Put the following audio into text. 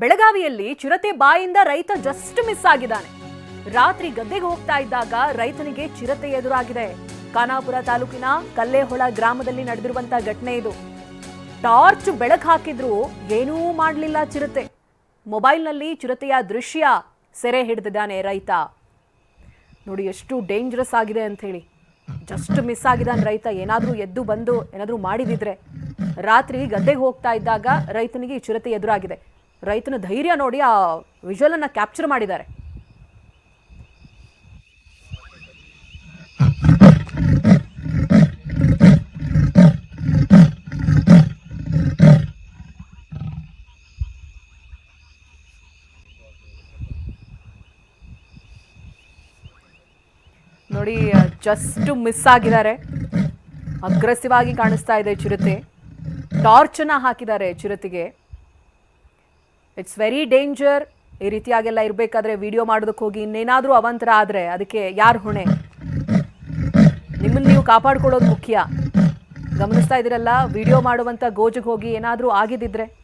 ಬೆಳಗಾವಿಯಲ್ಲಿ ಚಿರತೆ ಬಾಯಿಂದ ರೈತ ಜಸ್ಟ್ ಮಿಸ್ ಆಗಿದ್ದಾನೆ. ರಾತ್ರಿ ಗದ್ದೆಗೆ ಹೋಗ್ತಾ ಇದ್ದಾಗ ರೈತನಿಗೆ ಚಿರತೆ ಎದುರಾಗಿದೆ. ಖಾನಾಪುರ ತಾಲೂಕಿನ ಕಲ್ಲೇಹೊಳ ಗ್ರಾಮದಲ್ಲಿ ನಡೆದಿರುವಂತ ಘಟನೆ ಇದು. ಟಾರ್ಚ್ ಬೆಳಕು ಹಾಕಿದ್ರು ಏನೂ ಮಾಡಲಿಲ್ಲ ಚಿರತೆ. ಮೊಬೈಲ್ನಲ್ಲಿ ಚಿರತೆಯ ದೃಶ್ಯ ಸೆರೆ ಹಿಡಿದಿದ್ದಾನೆ ರೈತ. ನೋಡಿ ಎಷ್ಟು ಡೇಂಜರಸ್ ಆಗಿದೆ ಅಂತ ಹೇಳಿ. ಜಸ್ಟ್ ಮಿಸ್ ಆಗಿದ್ದಾನೆ ರೈತ. ಏನಾದರೂ ಎದ್ದು ಬಂದು ಏನಾದರೂ ಮಾಡಿದಿದ್ರೆ. ರಾತ್ರಿ ಗದ್ದೆಗೆ ಹೋಗ್ತಾ ಇದ್ದಾಗ ರೈತನಿಗೆ ಈ ಚಿರತೆ ಎದುರಾಗಿದೆ. ರೈತನ ಧೈರ್ಯ ನೋಡಿ ಆ ವಿಜುವಲ್ ಅನ್ನ ಕ್ಯಾಪ್ಚರ್ ಮಾಡಿದ್ದಾರೆ. ನೋಡಿ ಜಸ್ಟ್ ಮಿಸ್ ಆಗಿದ್ದಾರೆ. ಅಗ್ರೆಸಿವ್ ಆಗಿ ಕಾಣಿಸ್ತಾ ಇದೆ ಚಿರತೆ. ಟಾರ್ಚನ್ನ ಹಾಕಿದ್ದಾರೆ ಚಿರತೆಗೆ. ಇಟ್ಸ್ ವೆರಿ ಡೇಂಜರ್ ಈ ರೀತಿಯಾಗೆಲ್ಲ ಇರಬೇಕಾದ್ರೆ ವಿಡಿಯೋ ಮಾಡೋದಕ್ಕೆ ಹೋಗಿ ಇನ್ನೇನಾದರೂ ಅವಂತರ ಆದರೆ ಅದಕ್ಕೆ ಯಾರು ಹೊಣೆ? ನಿಮ್ಮನ್ನು ನೀವು ಕಾಪಾಡ್ಕೊಳ್ಳೋದು ಮುಖ್ಯ. ಗಮನಿಸ್ತಾ ಇದ್ದೀರಲ್ಲ ವಿಡಿಯೋ ಮಾಡುವಂಥ ಗೋಜಿಗೆ ಹೋಗಿ ಏನಾದರೂ ಆಗಿದ್ದಿದ್ರೆ.